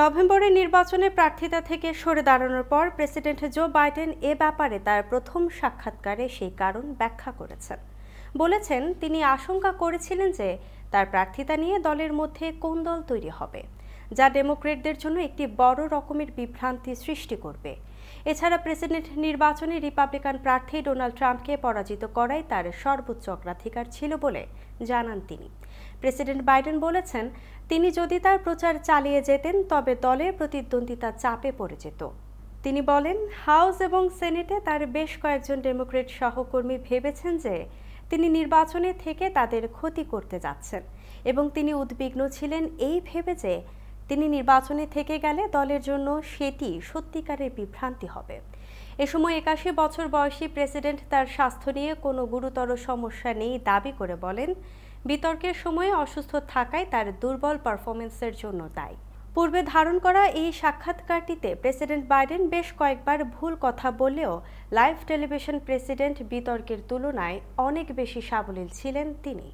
নভেম্বরের নির্বাচনে প্রার্থিতা থেকে সরে দাঁড়ানোর পর প্রেসিডেন্ট জো বাইডেন এ ব্যাপারে তার প্রথম সাক্ষাৎকারে সেই কারণ ব্যাখ্যা করেছেন। বলেছেন, তিনি আশঙ্কা করেছিলেন যে তার প্রার্থিতা নিয়ে দলের মধ্যে কোন দল তৈরি হবে। যা ডেমোক্রেটদের জন্য একটি বড় রকমের বিভ্রান্তি সৃষ্টি করবে। এছাড়া প্রেসিডেন্ট নির্বাচনে রিপাবলিকান প্রার্থী ডোনাল্ড ট্রাম্পকে পরাজিত করাই তার সর্বোচ্চ অগ্রাধিকার ছিল বলে জানান তিনি। প্রেসিডেন্ট বাইডেন বলেছেন, তিনি যদি তার প্রচার চালিয়ে যেতেন, তবে দলের প্রতিদ্বন্দ্বিতা চাপে পড়ে যেত। তিনি বলেন, হাউস এবং সেনেটে তার বেশ কয়েকজন ডেমোক্রেট সহকর্মী ভেবেছেন যে তিনি নির্বাচনে থেকে তাদের ক্ষতি করতে যাচ্ছেন এবং তিনি উদ্বিগ্ন ছিলেন এই ভেবে যে তিনি নির্বাচনে থেকে গেলে দলের জন্য সেটি সত্যিকারের বিভ্রান্তি হবে। এ সময় একাশি বছর বয়সী প্রেসিডেন্ট তার স্বাস্থ্য নিয়ে কোনো গুরুতর সমস্যা নেই দাবি করে বলেন, বিতর্কের সময়ে অসুস্থ থাকায় তার দুর্বল পারফরমেন্সের জন্য দায়ী। পূর্বে ধারণ করা এই সাক্ষাৎকারটিতে প্রেসিডেন্ট বাইডেন বেশ কয়েকবার ভুল কথা বললেও লাইভ টেলিভিশন প্রেসিডেন্ট বিতর্কের তুলনায় অনেক বেশি সাবলীল ছিলেন তিনি।